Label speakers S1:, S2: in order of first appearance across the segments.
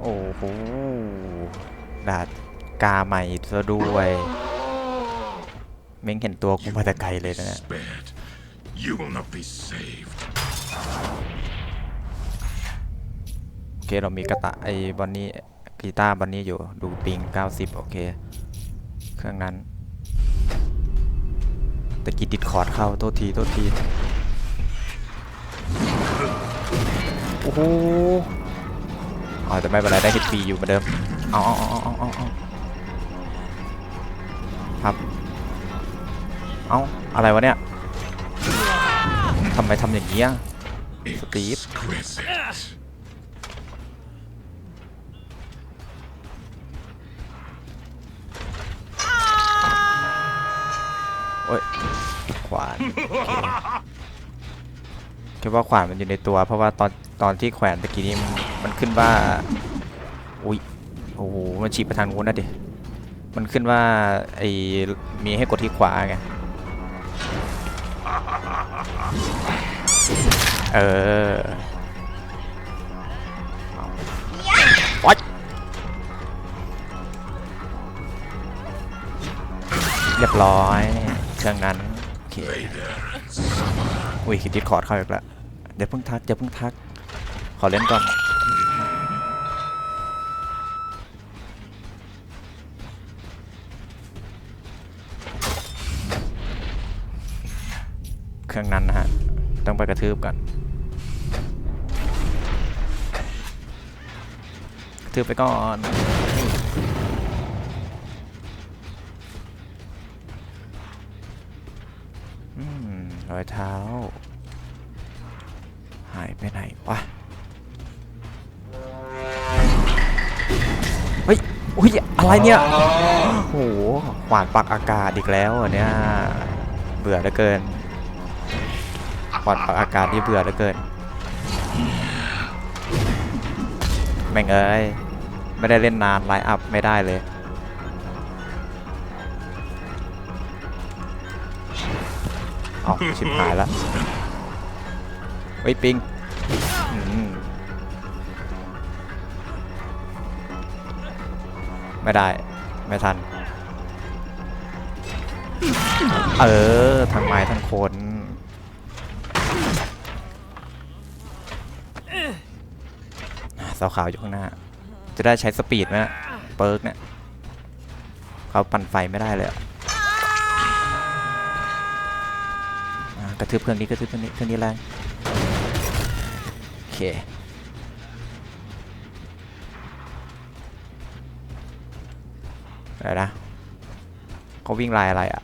S1: โอ้โหดาดกาใหม่ซะด้วย เม้งเห็นตัวกูมาแต่ไกลเลยนะเนี่ย
S2: Spared. You will not be saved.
S1: โอเค เรามีกระตะไอ้บอนนี่กีตาร์บอนนี่อยู่ดูปิง 90 โอเค เครื่องนั้นแต่กีดิดคอร์ดเข้าโทษทีโทษที โอ้โห อ๋อแต่ไม่เป็นไรได้ HP อยู่เหมือนเดิมเอาเอาเอาเอาเอาเอาครับ เอาอะไรวะเนี่ยทำไมทำอย่างนี้อะ Steve.
S2: Exquisite.
S1: โอ้ยขวานคิดว่าขวานมันอยู่ในตัว เพราะว่าตอนตอนที่แขวนตะกี้นี้ มันขึ้นว่า อุ้ย โอ้โห มันฉีกไปทางนู้นนะดิ มันขึ้นว่าไอ้มีให้กดที่ขวาไง เออวัดเรียบร้อยเครื่องนั้น โอเค อุ้ยคิดดิสคอร์ดเข้าอีกแล้วเดี๋ยวเพิ่งทักเดี๋ยวเพิ่งทัก ขอเล่นก่อน เค รื่องนั้นนะฮะ ต้องไปกระทืบก่อนกระทืบไปก่อนรอยเท้า หายไปไหนวะ เฮ้ยอุ้ย อะไรเนี่ย โอ้โหขวานปักอากาศอีกแล้วเนี่ย เบื่อเหลือเกิน ขวานปักอากาศที่เบื่อเหลือเกิน แม่งเอ้ย ไม่ได้เล่นนานไลน์อัพไม่ได้เลย เอาชิบหายละเฮ้ยปิงไม่ได้ ไม่ทัน เออ ทั้งไม้ทั้งคน สาขาวอยู่ข้างหน้า จะได้ใช้สปีดไหมนะเปิร์กเนี่ยเขาปั่นไฟไม่ได้เลยอะอ่ากระทืบเครื่องนี้กระทืบเครื่องนี้เครื่องนี้แรงโอเคเดี๋ยวนะเขาวิ่งลายอะไรอะ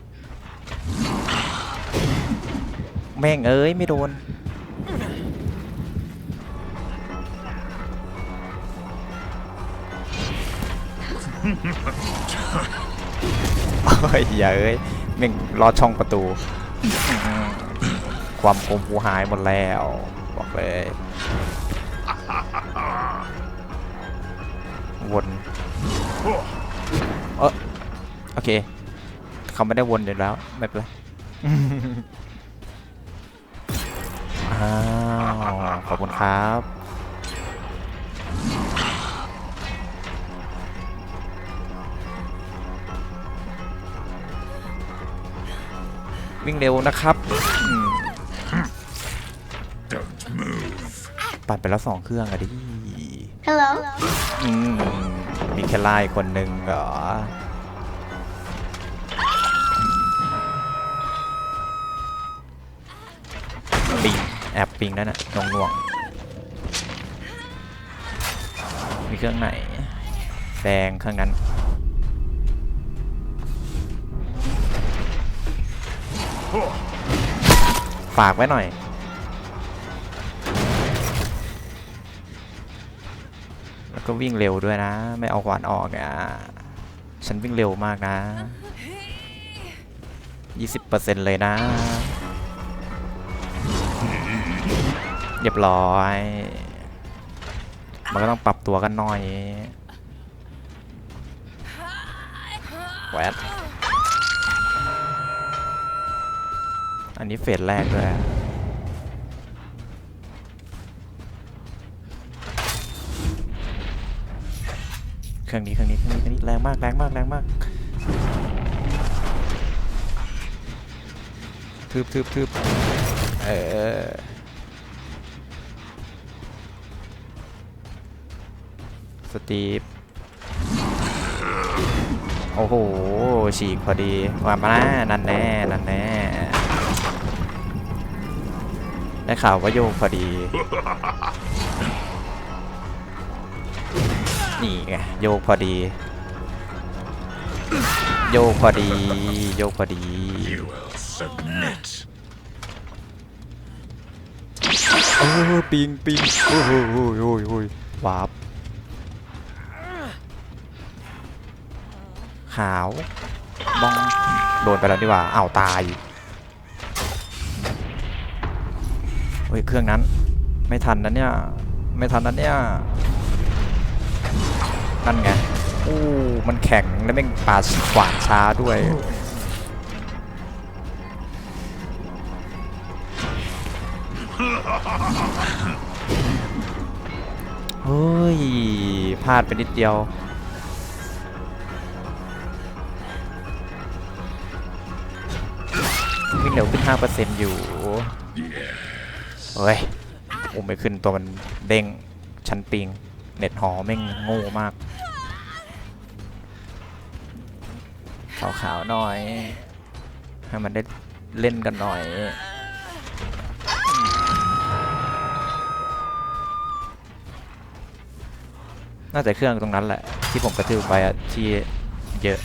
S1: แม่งเอ้ยไม่โดน เฮ้ยอย่าเอ้ยแม่งรอดช่องประตู ความคมกูหายหมดแล้ว บอกเลย วนเออโอเค เขาไม่ได้วนอยู่แล้ว ไม่เป็นไรอ้าวขอบคุณครับ วิ่งเร็วนะครับอืม
S2: Don't move.
S1: ปัดไปแล้วสองเครื่องอะดิ
S3: Hello.
S1: อืมมีแค่ไล่คนหนึ่งเหรอปิงแอบปิงนั่นน่ะนงน่วงๆมีเครื่องไหนแดงเครื่องนั้น ฝากไว้หน่อย แล้วก็วิ่งเร็วด้วยนะ ไม่เอาขวานออกอะ ฉันวิ่งเร็วมากนะ 20%เลยนะ เรียบร้อย มันก็ต้องปรับตัวกันหน่อยแหวด อันนี้เฟสแรกด้วยเครื่องนี้เครื่องนี้เครื่องนี้เครื่องนี้แรงมากแรงมากแรงมากทึบทึบทึบเออสตีฟโอ้โหฉีกพอดีว่ามานั่นแน่นั่นแน่ ได้ข่าวว่าโยกพอดี นี่ไงโยกพอดี โยกพอดี โยกพอดี
S2: You will submit.
S1: โอ้ปิงปิงโอ้โหโอ้ยโอ้ยโอ้ยวาบขาวบ้องโดนไปแล้วดีกว่าอ้าวตาย ฮ้ยเครื่องนั้น ไม่ทันนะเนี่ย ไม่ทันนะเนี่ยนั่นไงอู้มันแข็งแล้วแม่งปาดขวานช้าด้วยเฮ้ยพลาดไปนิดเดียววิ่งเร็วขึ้น5%อยู่ เฮ้ยอุ้มไม่ขึ้นตัวมันเด้งชั้นปิง เน็ตหอแม่งโง่มากขาวๆหน่อย ให้มันได้เล่นกันหน่อย น่าจะเครื่องตรงนั้นแหละ ที่ผมกระทืบไปอะที่เยอะ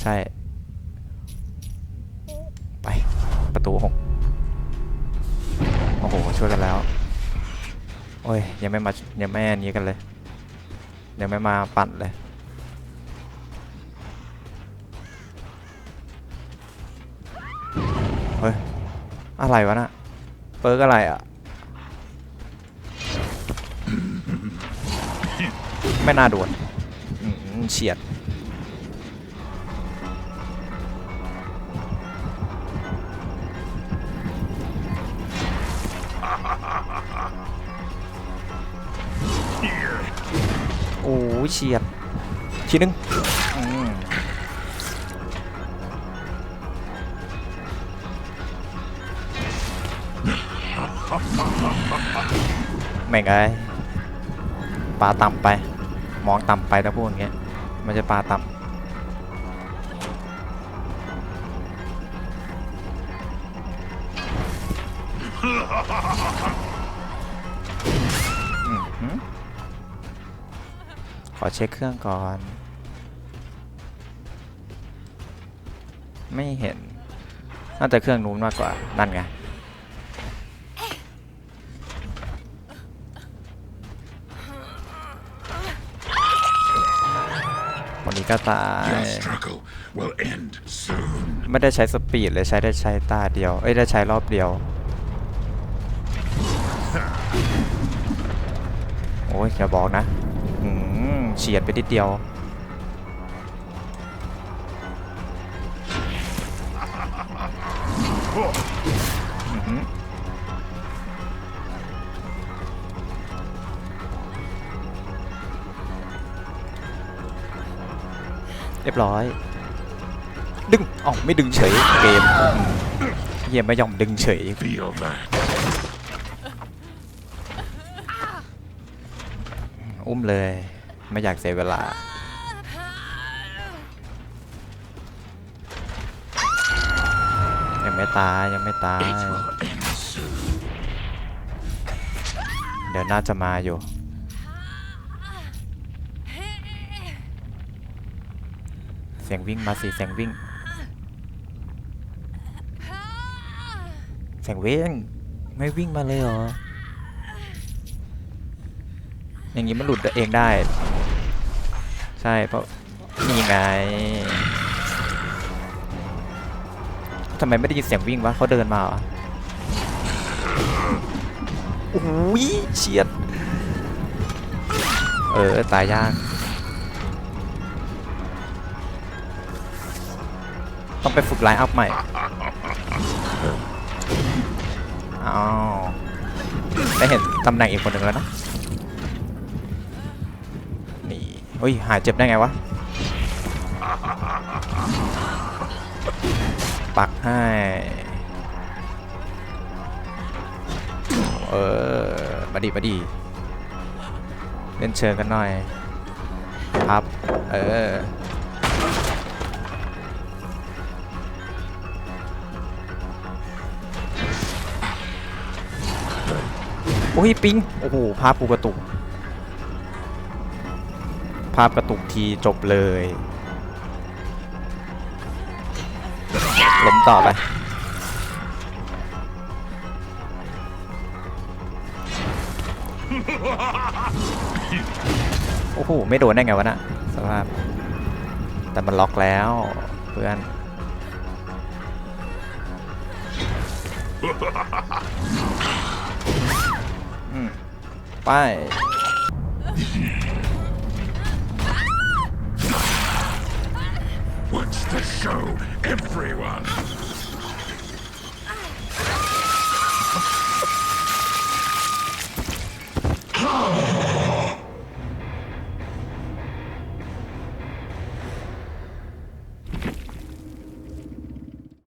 S1: ใช่ อ้ยยังไม่มายังไม่อันนี้กันเลย ยังไม่มาปั่นเลยเฮ้ยอะไรวะน่ะเปิร์กอะไรอะ ไม่น่าโดนอืมเฉียด โอ้ยเฉียดทีนึงแม่งไอ้ปลาต่ำไป มองต่ำไปถ้าพูดอย่างเงี้ย มันจะปลาต่ำ ขอเช็คเครื่องก่อน ไม่เห็น น่าจะเครื่องนู้นมากกว่า นั่นไง วันนี้ก็ตาย
S2: Your struggle will end soon.
S1: ไม่ได้ใช้สปีดเลยใช้ได้ใช้ตาเดียว เอ้ย ได้ใช้รอบเดียว โอ้ยอย่าบอกนะอืม เฉียดไปนิดเดียว เรียบร้อย ดึงอ๋อไม่ดึงเฉย เกมอืมเยี่ยมไม่ยอมดึงเฉย
S2: Feel that.
S1: อุ้มเลย ไม่อยากเสียเวลา ยังไม่ตายยังไม่ตาย เดี๋ยวน่าจะมาอยู่ เสียงวิ่งมาสิเสียงวิ่ง เสียงวิ่งไม่วิ่งมาเลยเหรออย่างนี้มันหลุดเองได้ ใช่เพราะนี่ไงทำไมไม่ได้ยินเสียงวิ่งวะเขาเดินมาเหรอโอ้ยเฉียด เออ ตายยาก ต้องไปฝึกไลน์อัพใหม่อ้าวได้เห็นตำแหน่งอีกคนหนึ่งแล้วนะ เฮ้ย หายเจ็บได้ไงวะ ปักให้ เออมาดีมาดี เล่นเชิงกันหน่อย ครับ เออโอ้ยปิง โอ้โหภาพกูกระตุกาพกระตุกทีจบเลยล้มต่อไปโอ้โห ไม่โดนได้ไงวะนะสภาพ แต่มันล็อกแล้วเพื่อน ไป
S2: everyone?